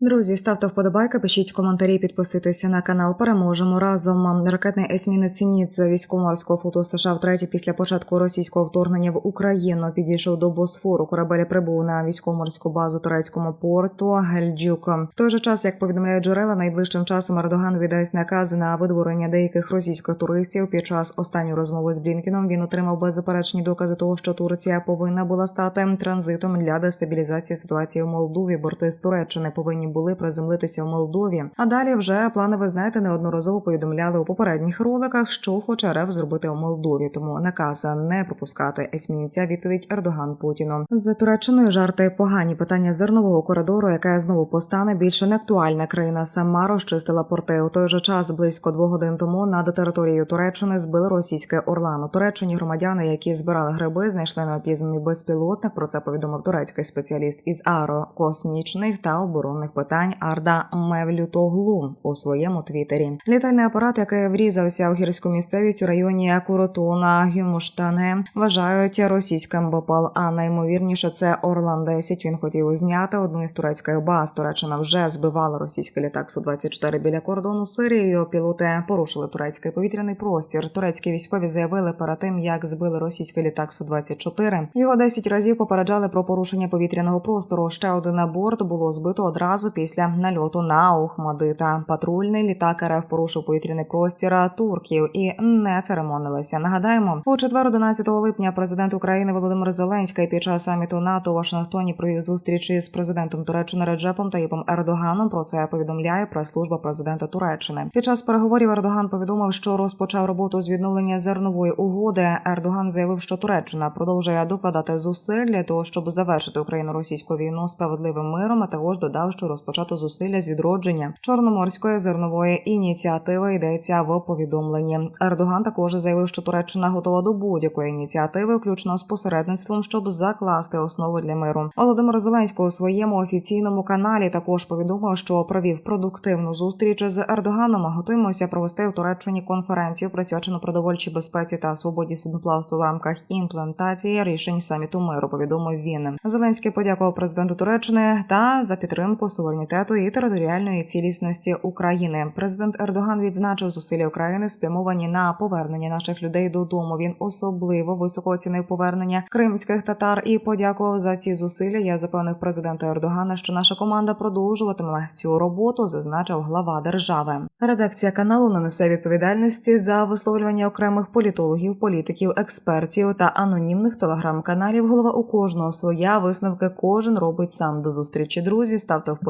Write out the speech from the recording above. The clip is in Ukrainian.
Друзі, ставте вподобайки, пишіть коментарі, підписуйтеся на канал. Переможемо разом. Ракетний есмінець Ніц військово-морського флоту США втретє після початку російського вторгнення в Україну підійшов до Босфору. Корабель прибув на військово-морську базу турецькому порту Гельджук. В той же час, як повідомляють джерела, найближчим часом Ердоган віддасть накази на видворення деяких російських туристів. Під час останньої розмови з Блінкіном він отримав беззаперечні докази того, що Турція повинна була стати транзитом для дестабілізації ситуації в Молдові. Борти з Туреччини повинні були приземлитися в Молдові. А далі вже плани, ви знаєте, неодноразово повідомляли у попередніх роликах, що хоче РФ зробити у Молдові. Тому наказ не пропускати есмінця. Відповідь Ердоган Путіну з Туреччиною жарти погані питання зернового коридору, яке знову постане більше не актуальна. Країна сама розчистила порти. У той же час близько двох годин тому над територією Туреччини збили російське Орлан. У Туреччині громадяни, які збирали гриби, знайшли неопізнаний безпілотник. Про це повідомив турецький спеціаліст із аерокосмічних та оборонних питань Арда Мевлютоглу у своєму твіттері. Літальний апарат, який врізався у гірську місцевість у районі Куротуна Гюмуштане, вважають російським БПЛ, а наймовірніше це Орлан 10 Він хотів зняти одну із турецьких баз. Туреччина вже збивала російський літак су 24 біля кордону Сирією. Пілоти порушили турецький повітряний простір. Турецькі військові заявили перед тим, як збили російський літак су 24 Його 10 разів попереджали про порушення повітряного простору. Ще один борт було збито одразу після нальоту на Охмадита. Патрульний літак РФ порушив повітряний простір турків і не церемонилися. Нагадаємо, у четвер, 11 липня, президент України Володимир Зеленський під час саміту НАТО у Вашингтоні провів зустріч із президентом Туреччини Реджепом Таїпом Ердоганом. Про це повідомляє прес-служба президента Туреччини. Під час переговорів Ердоган повідомив, що розпочав роботу з відновлення зернової угоди. Ердоган заявив, що Туреччина продовжує докладати зусиль для того, щоб завершити україно-російську війну справедливим миром. А також додав, що розпочато зусилля з відродження чорноморської зернової ініціативи йдеться в повідомленні. Ердоган також заявив, що Туреччина готова до будь-якої ініціативи, включно з посередництвом, щоб закласти основу для миру. Володимир Зеленський у своєму офіційному каналі також повідомив, що провів продуктивну зустріч з Ердоганом. Готуємося провести у Туреччині конференцію, присвячену продовольчій безпеці та свободі судноплавства в рамках імплементації рішень саміту миру. Повідомив він. Зеленський подякував президенту Туреччини та за підтримку суверенітету і територіальної цілісності України. Президент Ердоган відзначив зусилля України спрямовані на повернення наших людей додому. Він особливо високо оцінив повернення кримських татар і подякував за ці зусилля. Я запевнив президента Ердогана, що наша команда продовжуватиме цю роботу, зазначив глава держави. Редакція каналу не несе відповідальності за висловлювання окремих політологів, політиків, експертів та анонімних телеграм-каналів. Голова у кожного своя висновки кожен робить сам до зустрічі. Друзі, ставте